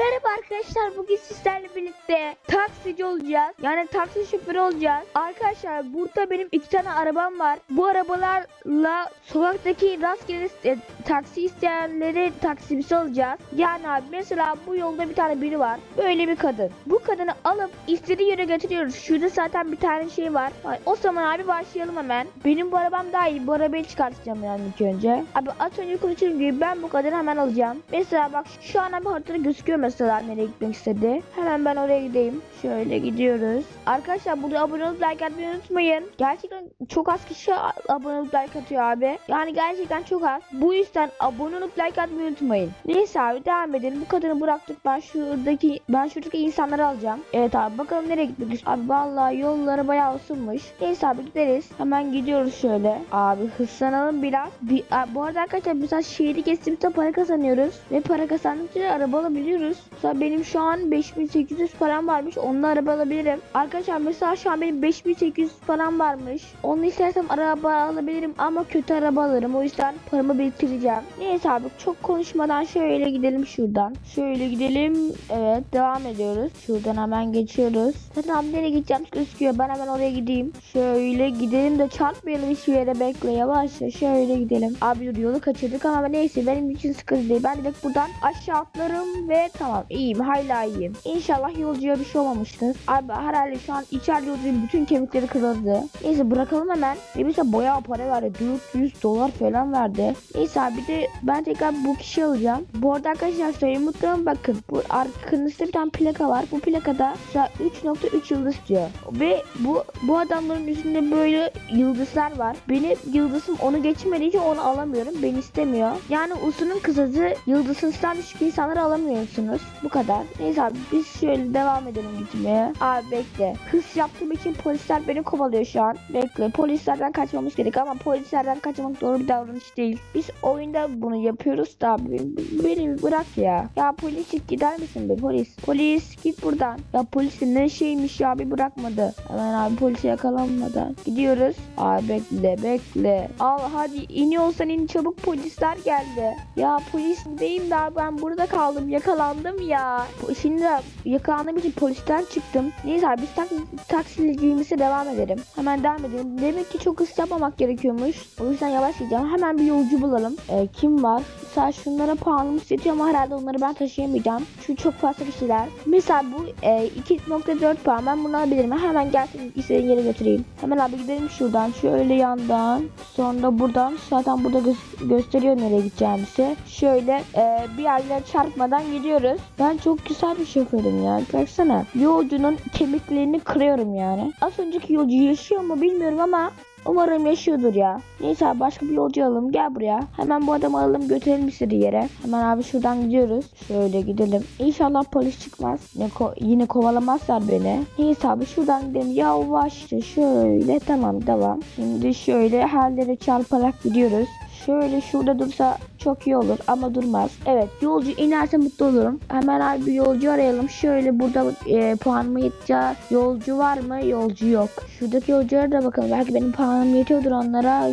Merhaba arkadaşlar bugün sizlerle birlikte taksici olacağız. Yani taksi şoförü olacağız. Arkadaşlar burada benim iki tane arabam var. Bu arabalarla sokaktaki rastgele e, taksi isteyenleri taksimisi olacağız. Yani abi mesela bu yolda bir tane biri var. Böyle bir kadın. Bu kadını alıp istediği yere götürüyoruz. Şurada zaten bir tane şey var. O zaman abi başlayalım hemen. Benim bu arabam daha iyi. Bu arabayı çıkartacağım yani ilk önce. Abi az önce konuştuğum gibi ben bu kadını hemen alacağım. Mesela bak şu an abi haritada gözüküyor mesela nereye gitmek istedi. Hemen ben oraya gideyim. Şöyle gidiyoruz. Arkadaşlar burada abone olup like atmayı unutmayın. Gerçekten çok az kişi abone olup like atıyor abi. Yani gerçekten çok az. Bu yüzden abone olup like atmayı unutmayın. Neyse abi devam edelim. Bu kadını bıraktık. Ben şuradaki ben şuradaki insanları alacağım. Evet abi bakalım nereye gitmek. Abi vallahi yolları bayağı ısınmış. Neyse abi gideriz. Hemen gidiyoruz şöyle. Abi hızlanalım biraz. Bir, a- bu arada arkadaşlar mesela şehri kestiğimizde para kazanıyoruz. Ve para kazandıkça araba alabiliyoruz. Mesela benim şu an 5800 param varmış. Onunla araba alabilirim. Arkadaşlar mesela şu an benim 5800 param varmış. Onu istersem araba alabilirim ama kötü araba alırım. O yüzden paramı biriktireceğim. Neyse abi çok konuşmadan şöyle gidelim şuradan. Şöyle gidelim. Evet devam ediyoruz. Şuradan hemen geçiyoruz. Abi nereye gideceğim gözüküyor. Ben hemen oraya gideyim. Şöyle gidelim de çarpmayalım hiçbir yere bekle. Yavaşça şöyle gidelim. Abi dur yolu kaçırdık ama neyse benim için sıkıntı değil. Ben direkt buradan aşağı atlarım ve tamam iyiyim hala iyiyim. İnşallah yolcuya bir şey olmamıştır. Abi herhalde şu an içeride yolcunun bütün kemikleri kırıldı. Neyse bırakalım hemen. Ve bize bayağı para verdi. 400 dolar falan verdi. Neyse abi de ben tekrar bu kişi alacağım. Bu arada arkadaşlar söyleyeyim mutluyum bakın. Bu arkanızda bir tane plaka var. Bu plakada mesela 3.3 yıldız diyor. Ve bu bu adamların üstünde böyle yıldızlar var. Benim yıldızım onu geçmediği için onu alamıyorum. Ben istemiyor. Yani usunun kısası yıldızından düşük insanları alamıyorsunuz. Bu kadar. Neyse abi biz şöyle devam edelim gitmeye. Abi bekle. Hız yaptığım için polisler beni kovalıyor şu an. Bekle. Polislerden kaçmamız gerek ama polislerden kaçmak doğru bir davranış değil. Biz oyunda bunu yapıyoruz da abi. Beni bırak ya. Ya polis gider misin be polis? Polis git buradan. Ya polisin ne şeymiş ya bir bırakmadı. Hemen abi polise yakalanmadan. Gidiyoruz. Abi bekle bekle. Al hadi iniyorsan in çabuk polisler geldi. Ya polis deyim de abi ben burada kaldım yakalandım ya. Şimdi yakalandığım için polisten çıktım. Neyse abi biz tak taksiciliğimize devam edelim. Hemen devam edelim. Demek ki çok hız yapmamak gerekiyormuş. O yüzden yavaş gideceğim. Hemen bir yolcu bulalım. Ee, kim var? Mesela şunlara pahalı istetiyor ama herhalde onları ben taşıyamayacağım. Çünkü çok fazla kişiler. Mesela bu e, 2.4 puan. Ben bunu alabilirim. Hemen gelsin istediğin yere götüreyim. Hemen abi gidelim şuradan. Şöyle yandan. Sonra buradan. Zaten burada gö- gösteriyor nereye gideceğimizi. Şöyle e, bir yerlere çarpmadan gidiyoruz. Ben çok güzel bir şoförüm ya. Baksana. Yolcunun kemiklerini kırıyorum yani. Az önceki yolcu yaşıyor mu bilmiyorum ama Umarım yaşıyordur ya. Neyse abi başka bir yolcu alalım. Gel buraya. Hemen bu adamı alalım götürelim istediği yere. Hemen abi şuradan gidiyoruz. Şöyle gidelim. İnşallah polis çıkmaz. Yine, ko- yine kovalamazlar beni. Neyse abi şuradan gidelim. Yavaşça şöyle tamam devam. Şimdi şöyle her yere çarparak gidiyoruz. Şöyle şurada dursa çok iyi olur ama durmaz. Evet yolcu inerse mutlu olurum. Hemen abi yolcu arayalım. Şöyle burada e, puanımı yeteceği yolcu var mı? Yolcu yok. Şuradaki yolculara da bakalım. Belki benim puanım yetiyordur onlara.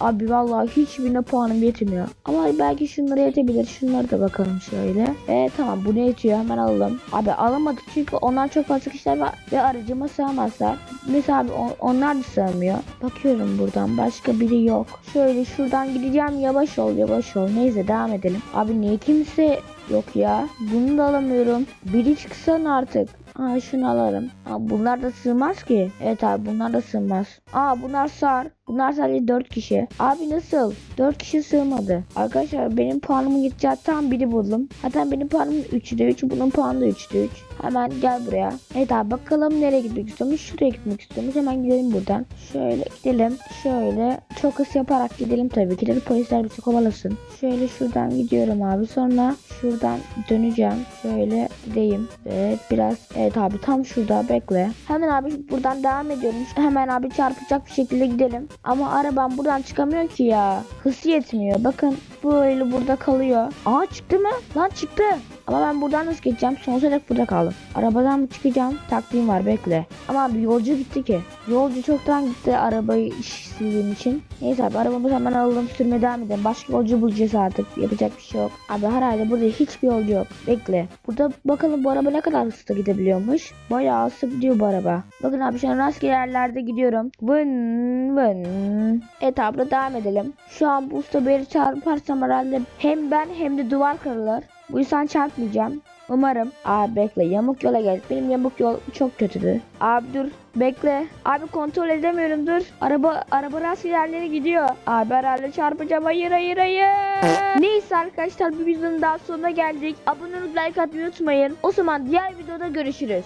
Abi vallahi hiçbirine puanım yetmiyor. Ama belki şunlara yetebilir. Şunlara da bakalım şöyle. E tamam bu ne yetiyor hemen alalım. Abi alamadık çünkü onlar çok fazla kişiler var ve aracıma sığamazlar. Mesela abi on- onlar da sığamıyor. Bakıyorum buradan başka biri yok. Şöyle şuradan gideceğim yavaş ol yavaş ol. Neyse devam edelim. Abi niye kimse yok ya? Bunu da alamıyorum. Biri çıksın artık. Aa şunu alırım. Aa, bunlar da sığmaz ki. Evet abi bunlar da sığmaz. Aa bunlar sar. Bunlar sadece 4 kişi. Abi nasıl? 4 kişi sığmadı. Arkadaşlar benim puanımı gideceği tam biri buldum. Hatta benim puanım 3'de 3. Bunun puanı da 3'de 3. Hemen gel buraya. Abi bakalım nereye gitmek istiyormuş. Şuraya gitmek istiyormuş. Hemen gidelim buradan. Şöyle gidelim. Şöyle çok hız yaparak gidelim tabii ki de polisler bizi kovalasın. Şöyle şuradan gidiyorum abi. Sonra şuradan döneceğim. Şöyle gideyim. Evet biraz. Evet abi tam şurada bekle. Hemen abi buradan devam ediyorum. Hemen abi çarpacak bir şekilde gidelim. Ama arabam buradan çıkamıyor ki ya. Hız yetmiyor. Bakın böyle burada kalıyor. Aa çıktı mı? Lan çıktı. Ama ben buradan nasıl geçeceğim? Sonsuza dek burada kaldım. Arabadan çıkacağım? Taktiğim var bekle. Ama abi yolcu gitti ki. Yolcu çoktan gitti arabayı işlediğim için. Neyse abi arabamı hemen alalım sürmeye devam edelim. Başka yolcu bulacağız artık. Yapacak bir şey yok. Abi herhalde burada hiçbir yolcu yok. Bekle. Burada bakalım bu araba ne kadar hızlı gidebiliyormuş. Bayağı hızlı gidiyor bu araba. Bakın abi şu an rastgele yerlerde gidiyorum. Vın vın. Etapla devam edelim. Şu an bu usta beni çarparsam herhalde hem ben hem de duvar kırılır. Bu yüzden çarpmayacağım. Umarım. Abi bekle yamuk yola gel. Benim yamuk yol çok kötüdü. Abi dur bekle. Abi kontrol edemiyorum dur. Araba araba rastgele yerlere gidiyor. Abi herhalde çarpacağım. Hayır hayır hayır. Neyse arkadaşlar bir videonun daha sonuna geldik. Abone olup like atmayı unutmayın. O zaman diğer videoda görüşürüz.